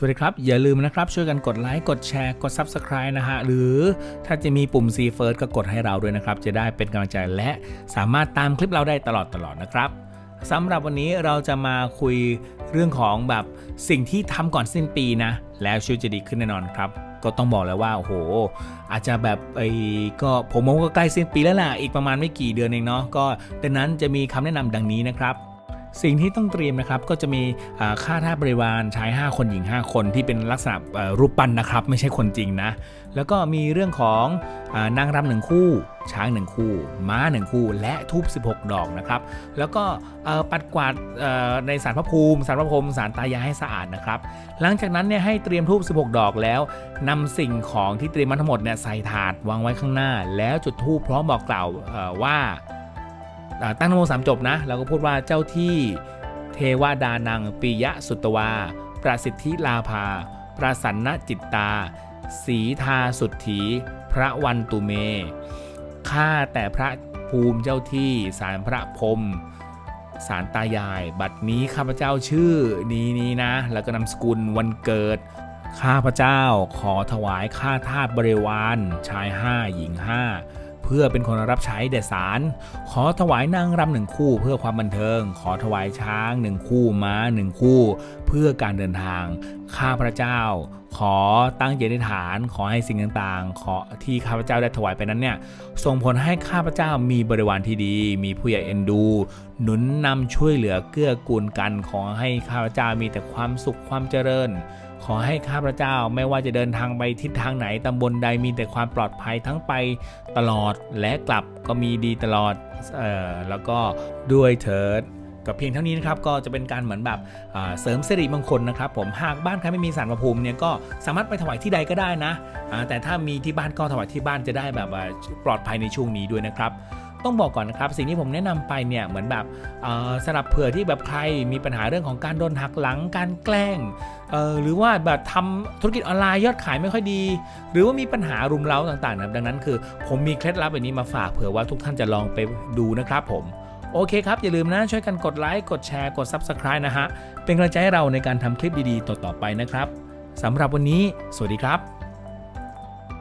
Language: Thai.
สวัสดีครับ อย่าลืมนะครับ ช่วยกันกดไลค์กดแชร์กด Subscribe นะฮะ หรือถ้าจะมีปุ่ม C First ก็กดให้เราด้วยนะครับ จะได้เป็นกำลังใจและสามารถตามคลิปเราได้ตลอดตลอดนะครับสำหรับวันนี้เราจะมาคุยเรื่องของแบบสิ่งที่ทำก่อนสิ้นปีนะ แล้วชีวิตจะดีขึ้นแน่นอนครับ ก็ต้องบอกเลยว่าโอ้โห อาจจะแบบไอ้ก็ผมมองว่าใกล้สิ้นปีแล้วล่ะอีกประมาณไม่กี่เดือนเองเนาะก็ดังนั้นจะมีคำแนะนำดังนี้นะครับ สิ่งที่ต้องเตรียมนะครับก็จะมีค่าท่าบริวารชาย 5 คนหญิง 5 คนที่เป็นลักษณะรูปปั้นนะครับ ไม่ใช่คนจริงนะ แล้วก็มีเรื่องของอนางรำหนึ่งคู่ ช้างหนึ่งคู่ ม้าหนึ่งคู่ และทูบ16 ดอกนะครับ แล้วก็ปัดกวาดในสารพระภูมิสารพระพรมสารตายายให้สะอาดนะครับ หลังจากนั้นเนี่ยให้เตรียมทูบ16 ดอกแล้วนำสิ่งของที่เตรียมมาทั้งหมดเนี่ยใส่ถาดวางไว้ข้างหน้า แล้วจุดธูปพร้อมบอกกล่าวว่า ตั้งนโมสามจบนะแล้วก็พูดว่าเจ้าที่เทวดานังปิยะสุตวา ประสิทธิลาภา ประสันนจิตตา สีทาสุทธีพระวันตุเมข้าแต่พระภูมิเจ้าที่สารพระพรมสารตายาย บัดนี้ข้าพเจ้าชื่อนี้นี้นะ แล้วก็นามสกุลวันเกิด ข้าพเจ้าขอถวายข้าทาสบริวารชายห้าหญิงห้า เพื่อเป็นคนรับใช้แด่ศาลขอถวายนางรำหนึ่งคู่เพื่อความบันเทิง ขอถวายช้างหนึ่งคู่ม้าหนึ่งคู่ เพื่อการเดินทาง ข้าพระเจ้า ขอตั้งเจตฐาน ขอให้สิ่งต่างๆ ขอที่ข้าพเจ้าได้ถวายไปนั้นเนี่ยส่งผลให้ข้าพเจ้ามีบริวารที่ดี มีผู้ใหญ่เอ็นดู หนุนนำช่วยเหลือเกื้อกูลกันขอให้ข้าพเจ้ามีแต่ความสุขความเจริญ ขอให้ข้าพเจ้าไม่ว่าจะเดินทางไปทิศทางไหนตำบลใดมีแต่ความปลอดภัยทั้งไปตลอดและกลับก็มีดีตลอดเอ่อแล้วก็ด้วยเถิดกับเพียงเท่านี้นะครับก็จะเป็นการเหมือนแบบเสริมสิริมงคลนะครับผมหากบ้านใครไม่มีสารพระภูมิเนี่ยก็สามารถไปถวายที่ใดก็ได้นะแต่ถ้ามีที่บ้านก็ถวายที่บ้านจะได้แบบปลอดภัยในช่วงนี้ด้วยนะครับ ต้องบอกก่อนนะครับ สิ่งที่ผมแนะนำไปเนี่ยเหมือนแบบสำหรับเผื่อที่แบบใครมีปัญหาเรื่องของการโดนหักหลังการแกล้งหรือว่าแบบทำธุรกิจออนไลน์ยอดขายไม่ค่อยดี หรือว่ามีปัญหารุมเร้าต่างๆนะครับดังนั้นคือ ผมมีเคล็ดลับแบบนี้มาฝากเผื่อว่าทุกท่านจะลองไปดูนะครับผมโอเคครับ อย่าลืมนะช่วยกันกดไลค์กดแชร์กด Subscribe นะฮะ เป็นกำลังใจให้เราในการทำคลิปดีๆ ต่อๆไปนะครับสำหรับวันนี้ สวัสดีครับ